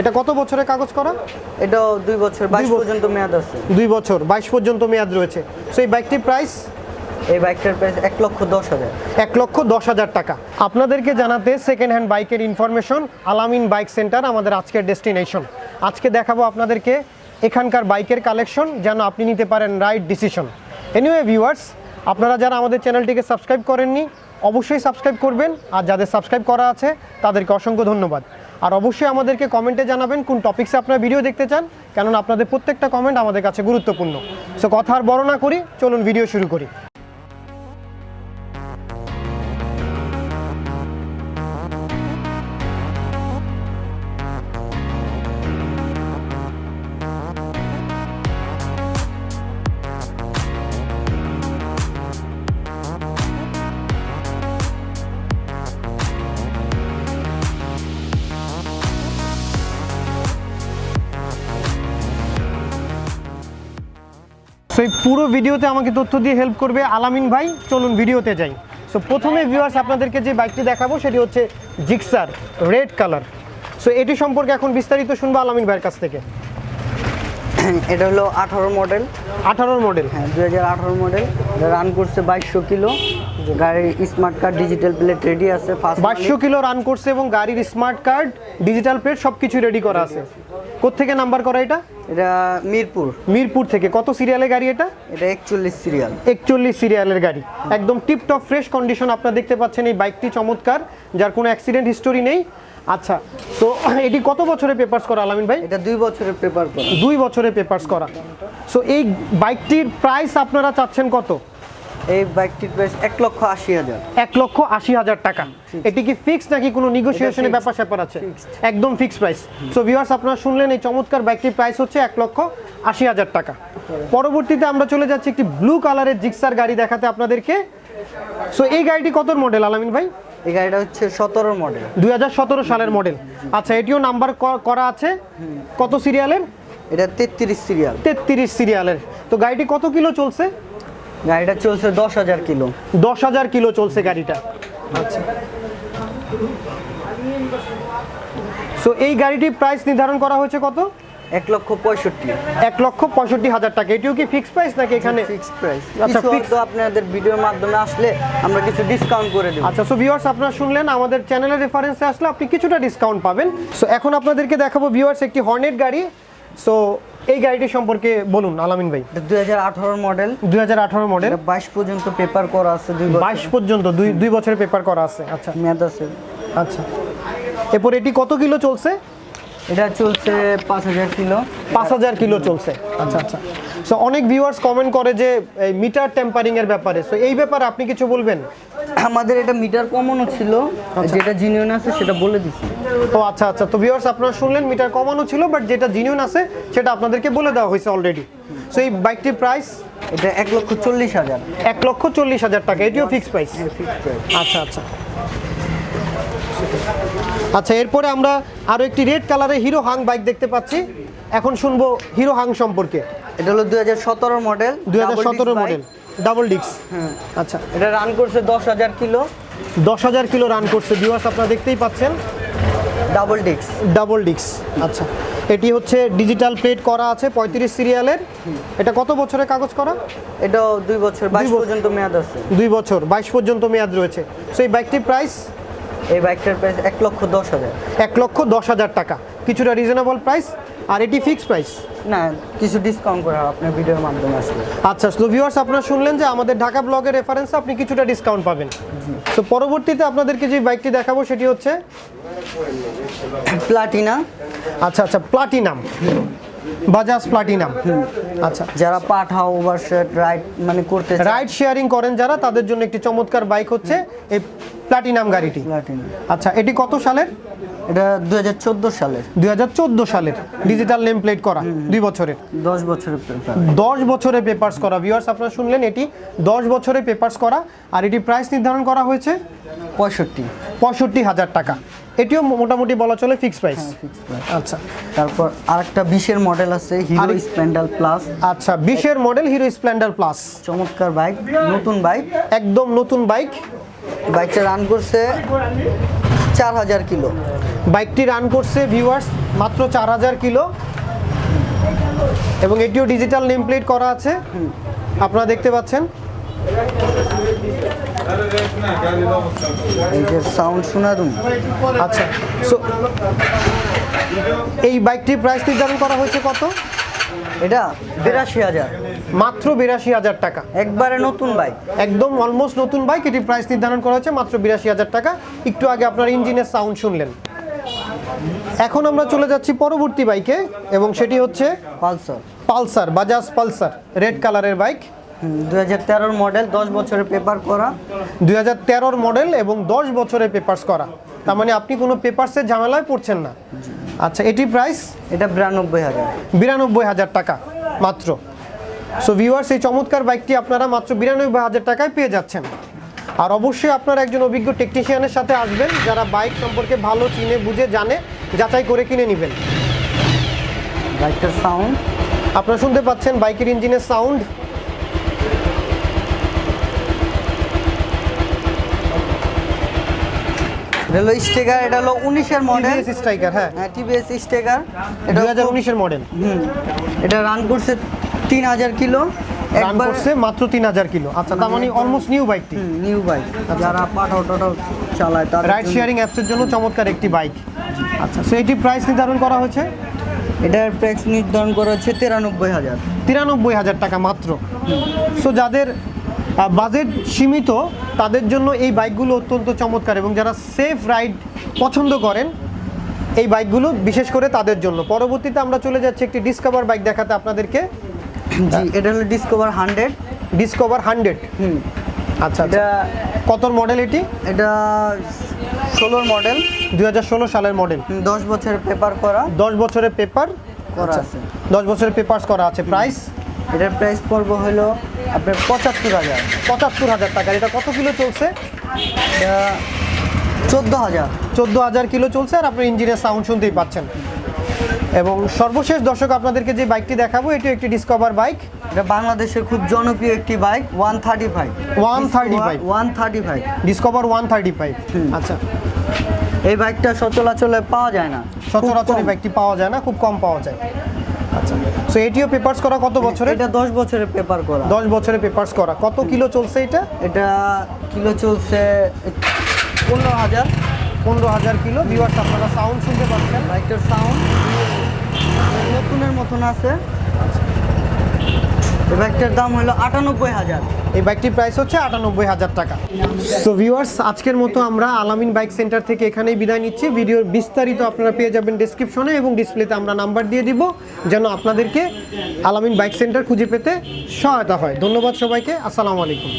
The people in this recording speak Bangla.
এটা কত বছরের কাগজ করা? এটা দুই বছর বাইশ পর্যন্ত মেয়াদ আছে। দুই বছর বাইশ পর্যন্ত মেয়াদ রয়েছে। সো এই বাইকটির প্রাইস এই বাইকটার প্রাইস এক লক্ষ দশ হাজার। এক লক্ষ দশ হাজার টাকা। আপনাদেরকে জানাতে সেকেন্ড হ্যান্ড বাইকের ইনফরমেশন আলামিন বাইক সেন্টার আমাদের আজকের ডেস্টিনেশন আজকে দেখাবো আপনাদেরকে এখানকার বাইকের কালেকশন যেন আপনি নিতে পারেন রাইট ডিসিশন এনিওয়ে ভিউয়ার্স আপনারা যারা আমাদের চ্যানেলটিকে সাবস্ক্রাইব করেননি অবশ্যই সাবস্ক্রাইব করবেন। আর যাদের সাবস্ক্রাইব করা আছে তাদেরকে অসংখ্য ধন্যবাদ। আর অবশ্যই আমাদেরকে কমেন্টে জানাবেন কোন টপিক্সে আপনার ভিডিও দেখতে চান, কেননা আপনাদের প্রত্যেকটা কমেন্ট আমাদের কাছে গুরুত্বপূর্ণ। সো কথা আর বড় না করি, চলুন ভিডিও শুরু করি। সো এই পুরো ভিডিওতে আমাকে তথ্য দিয়ে হেল্প করবে আলামিন ভাই। চলুন ভিডিওতে যাই। সো প্রথমে ভিউয়ার্স আপনাদেরকে যে বাইকটি দেখাবো, সেটি হচ্ছে জিক্সার রেড কালার সো এটি সম্পর্কে এখন বিস্তারিত শুনব আলামিন ভাইয়ের কাছ থেকে। এটা হলো আঠারো মডেল আঠারোর মডেল হ্যাঁ দু হাজার আঠারো মডেল রান করছে বাইশশো কিলো। গাড়ির smart card digital plate ready আছে বাইশশো কিলো রান করছে এবং গাড়ির স্মার্ট কার্ড ডিজিটাল প্লেট সব কিছু রেডি করা আছে। কোত্থেকে নাম্বার করা এটা? এটা মিরপুর। মিরপুর থেকে। কত সিরিয়ালের গাড়ি এটা? এটা একচল্লিশ সিরিয়াল একচল্লিশ সিরিয়ালের গাড়ি। একদম টিপটপ ফ্রেশ কন্ডিশন আপনারা দেখতে পাচ্ছেন এই বাইকটি চমৎকার। যার কোনো অ্যাক্সিডেন্ট হিস্টোরি নেই। আচ্ছা তো এটি কত বছরে পেপার্স করা আলামিন ভাই? এটা দুই বছরের পেপার করা। দুই বছরে পেপার্স করা। সো এই বাইকটির প্রাইস আপনারা চাচ্ছেন কত? এই বাইকটির প্রাইস এক লক্ষ আশি হাজার। এক লক্ষ আশি হাজার টাকা। এটি কি ফিক্স নাকি কোনো নিগোসিয়েশনের ব্যাপার স্যাপার আছে? একদম ফিক্স প্রাইস সো ভিউয়ার্স আপনারা শুনলেন এই চমৎকার বাইকটির প্রাইস হচ্ছে এক লক্ষ আশি হাজার টাকা। পরবর্তীতে আমরা চলে যাচ্ছি একটি ব্লু কালারের জিক্সার গাড়ি দেখাতে আপনাদেরকে। সো এই গাড়িটি কত মডেল আলামিন ভাই? এই গাড়িটা হচ্ছে সতেরো মডেল। দু হাজার সতেরো সালের মডেল। আচ্ছা এটিও নাম্বার করা আছে? কত সিরিয়ালের? এটা তেত্রিশ সিরিয়াল। তেত্রিশ সিরিয়ালের। তো গাড়িটি কত কিলো চলছে? গাড়িটা চলছে দশ হাজার কিলো। দশ হাজার কিলো চলছে গাড়িটা। আচ্ছা। সো এই গাড়িটির প্রাইস নির্ধারণ করা হয়েছে কত? এক লক্ষ পঁয়ষট্টি। এক লক্ষ পঁয়ষট্টি হাজার টাকা। এটিও কি ফিক্স প্রাইস নাকি এখানে? ফিক্স প্রাইস আচ্ছা। হয়তো আপনাদের ভিডিওর মাধ্যমে আসলে আমরা কিছু ডিসকাউন্ট করে দেবো। আচ্ছা সো ভিউয়ার্স আপনারা শুনলেন আমাদের চ্যানেলের রেফারেন্সে আসলে আপনি কিছুটা ডিসকাউন্ট পাবেন। সো এখন আপনাদেরকে দেখাবো ভিউয়ার্স একটি হর্নেট গাড়ি। সো এই গাড়িটি সম্পর্কে বলুন আলামিন ভাই। দুই হাজার মডেল দুই হাজার মডেল বাইশ পর্যন্ত পেপার করা আছে বাইশ পর্যন্ত দুই দুই বছরের পেপার করা আছে আচ্ছা। মেয়াদ আছে। আচ্ছা। এরপর এটি কত কিলো চলছে? এটা চলছে পাঁচ হাজার কিলো। পাঁচ হাজার কিলো চলছে। আচ্ছা আচ্ছা। সো অনেক ভিউয়ার্স কমেন্ট করে যে এই মিটার টেম্পারিং এর ব্যাপারে। সো এই ব্যাপারে আপনি কিছু বলবেন? আমাদের এটা মিটার কমানো ছিল। যেটা জিনিয়ন আছে সেটা বলে দিছি। ও আচ্ছা আচ্ছা। তো ভিউয়ার্স আপনারা শুনলেন মিটার কমানো ছিল বাট যেটা জিনিউন আছে সেটা আপনাদেরকে বলে দেওয়া হয়েছে অলরেডি সো এই বাইকটির প্রাইস এটা এক লক্ষ চল্লিশ হাজার। এক লক্ষ চল্লিশ হাজার টাকা। এটিও ফিক্স ফিক্সড প্রাইস আচ্ছা আচ্ছা। আচ্ছা এরপরে আমরা আরও একটি রেড কালারের হিরো হাং বাইক দেখতে পাচ্ছি। এখন শুনব হিরো হাং সম্পর্কে। এটা হলো দুই হাজার সতেরো মডেল দুই হাজার সতেরো মডেল ডাবল ডিক্স হ্যাঁ। আচ্ছা। এটা রান করছে দশ হাজার কিলো। দশ হাজার কিলো রান করছে ভিউয়ার্স আপনারা দেখতেই পাচ্ছেন। ডাবল ডিক্স ডাবল ডিক্স আচ্ছা। এটি হচ্ছে ডিজিটাল প্লেট করা আছে পঁয়ত্রিশ সিরিয়ালের এটা কত বছরের কাগজ করা? এটা দুই বছর বাইশ পর্যন্ত মেয়াদ আছে। দুই বছর বাইশ পর্যন্ত মেয়াদ রয়েছে। সো এই বাইকটির প্রাইস এই বাইকটার প্রাইস এক লক্ষ দশ হাজার। এক লক্ষ দশ হাজার টাকা। কিছুটা রিজনেবল প্রাইস আর এটি ফিক্স প্রাইস না কিছু ডিসকাউন্ট করা আপনার ভিডিওর মাধ্যমে আসলে আচ্ছা তো ভিউয়ার্স আপনারা শুনলেন যে আমাদের ঢাকা ব্লগের রেফারেন্সে আপনি কিছুটা ডিসকাউন্ট পাবেন। তো পরবর্তীতে আপনাদেরকে যে বাইকটি দেখাবো সেটি হচ্ছে প্লাটিনা আচ্ছা আচ্ছা প্লাটিনাম বাজাজ প্লাটিনাম আচ্ছা। যারা পাঠাও ওভারশেট রাইড মানে করতে রাইড শেয়ারিং করেন যারা তাদের জন্য একটি চমৎকার বাইক হচ্ছে এই প্লাটিনাম গাড়িটি। আচ্ছা এটি কত সালের? এটা দুই হাজার চোদ্দ সালের। দুই সালের। ডিজিটাল নেম প্লেট করা দুই বছরের। দশ বছরের দশ বছরের পেপার্স করা। ভিউয়ার্স আপনারা শুনলেন এটি দশ বছরের পেপার্স করা। আর এটি প্রাইস নির্ধারণ করা হয়েছে? পঁয়ষট্টি। পঁয়ষট্টি হাজার টাকা। এটিও মোটামুটি বলা চলে ফিক্স প্রাইস ফিক্সড প্রাইস আচ্ছা। তারপর আরেকটা বিশের মডেল আছে হিরো স্প্লেন্ডার প্লাস আচ্ছা বিশের মডেল হিরো স্প্লেন্ডার প্লাস চমৎকার বাইক নতুন বাইক একদম নতুন বাইক বাইকটা রান করছে চার হাজার কিলো। বাইকটি রান করছে ভিউয়ার্স মাত্র চার হাজার কিলো। এবং এটিও ডিজিটাল নেম প্লেট করা আছে। আপনারা দেখতে পাচ্ছেন। সাউন্ড শোনা তুমি? আচ্ছা সো এই বাইকটির প্রাইস নির্ধারণ করা হয়েছে কত? এটা? বিরাশি হাজার। মাত্র বিরাশি হাজার টাকা। একবারে নতুন বাইক একদম অলমোস্ট নতুন বাইক এটির প্রাইস নির্ধারণ করা হয়েছে মাত্র বিরাশি হাজার টাকা। একটু আগে আপনার ইঞ্জিনের সাউন্ড শুনলেন। এখন আমরা চলে যাচ্ছি পরবর্তী বাইকে এবং সেটি হচ্ছে pulsar. Pulsar Bajaj pulsar red কালারের বাইক দু হাজার মডেল দশ বছরের পেপার করা। দুই হাজার মডেল এবং দশ বছরের পেপার্স করা। তার মানে আপনি কোনো পেপার্সের ঝামেলায় পড়ছেন না। আচ্ছা এটি প্রাইস এটা বিরানব্বই হাজার। বিরানব্বই হাজার টাকা মাত্র। সো ভিউয়ার্স এই চমৎকার বাইকটি আপনারা মাত্র বিরানব্বই হাজার টাকায় পেয়ে যাচ্ছেন। আর অবশ্যই আপনারা একজন অভিজ্ঞ টেকনিশিয়ানের সাথে আসবেন যারা বাইক সম্পর্কে ভালো চিনে বুঝে জানে যাচাই করে কিনে নেবেন। বাইকটার সাউন্ড আপনারা শুনতে পাচ্ছেন বাইকের ইঞ্জিনের সাউন্ড এটা হলো স্টেকার এটা হলো উনিশের মডেল টিভিএস স্ট্রাইকার হ্যাঁ। হ্যাঁ টিভিএস স্টেকার এটা হাজার উনিশের মডেল হুম এটা রান করছে তিন হাজার কিলো। একবার করছে মাত্র তিন হাজার কিলো। আচ্ছা তার মানে অলমোস্ট নিউ বাইকটি নিউ বাইক যারা পাঠাও টাটাও চালায় তার রাইড শেয়ারিং অ্যাপসের জন্য চমৎকার একটি বাইক আচ্ছা সো এটি প্রাইস নির্ধারণ করা হয়েছে? এটার প্রাইস নির্ধারণ করা হচ্ছে তিরানব্বই হাজার। তিরানব্বই হাজার টাকা মাত্র। সো যাদের বাজেট সীমিত তাদের জন্য এই বাইকগুলো অত্যন্ত চমৎকার এবং যারা সেফ রাইড পছন্দ করেন এই বাইকগুলো বিশেষ করে তাদের জন্য। পরবর্তীতে আমরা চলে যাচ্ছি একটি ডিসকভার বাইক দেখাতে আপনাদেরকে। জি এটা হলো discover hundred discover hundred hmm. আচ্ছা এটা আচ্ছা কতর মডেল এটি? এটা ষোলোর মডেল দুই হাজার ষোলো সালের মডেল দশ বছরের পেপার করা। দশ বছরের পেপার করা আছে। দশ বছরের পেপার্স করা আছে। প্রাইস এটার প্রাইস পড়ব হলো আপনার পঁচাত্তর হাজার পঁচাত্তর হাজার টাকার। এটা কত কিলো চলছে? চোদ্দ হাজার। চোদ্দ হাজার কিলো চলছে আর আপনি ইঞ্জিনের সাউন্ড শুনতেই পাচ্ছেন। এবং সর্বশেষ দর্শক আপনাদেরকে যে বাইকটি দেখাবো এটি একটি ডিসকভার বাইক এটা বাংলাদেশের খুব জনপ্রিয় একটি bike one thirty five 135 one thirty five discover one thirty five আচ্ছা। এই বাইকটা সচলাচলে পাওয়া যায় না। সচরাচর এই বাইকটি পাওয়া যায় না খুব কম পাওয়া যায়। সো এটিও পেপার্স করা কত বছরে এটা দশ বছরের পেপার করা। দশ বছরের পেপার্স করা। কত কিলো চলছে এটা? এটা কিলো চলছে পনেরো হাজার। পনেরো হাজার কিলো। ভিউয়ার্স আপনারা সাউন্ড শুনতে পাচ্ছেন? বাইকটার সাউন্ড নতুনের মতন আছে। বাইকটার দাম হলো আটানব্বই হাজার। এই বাইকটির প্রাইস হচ্ছে আটানব্বই হাজার টাকা। সো ভিউয়ার্স আজকের মতো আমরা আলামিন বাইক সেন্টার থেকে এখানেই বিদায় নিচ্ছি। ভিডিওর বিস্তারিত আপনারা পেয়ে যাবেন ডিসক্রিপশনে এবং ডিসপ্লেতে আমরা নাম্বার দিয়ে দিব, যেন আপনাদেরকে আলামিন বাইক সেন্টার খুঁজে পেতে সহায়তা হয়। ধন্যবাদ সবাইকে। আসসালামু আলাইকুম।